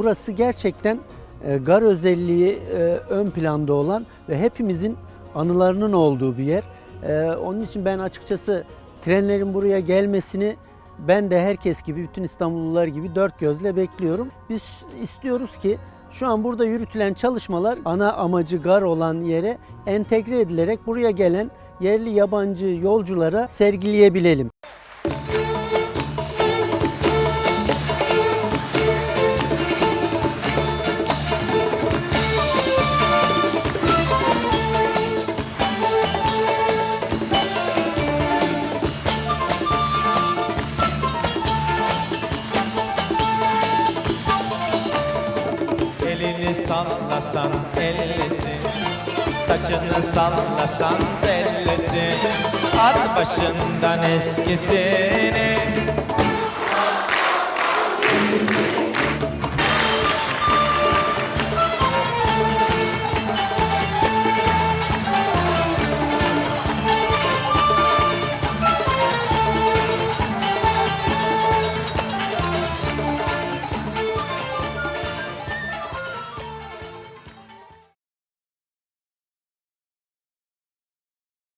burası gerçekten e, gar özelliği e, ön planda olan ve hepimizin anılarının olduğu bir yer. E, onun için ben açıkçası trenlerin buraya gelmesini ben de herkes gibi, bütün İstanbullular gibi dört gözle bekliyorum. Biz istiyoruz ki şu an burada yürütülen çalışmalar ana amacı gar olan yere entegre edilerek buraya gelen yerli yabancı yolculara sergileyebilelim. Elini sallasan ellesin. Saçını sallasan bellesin At başından eskisini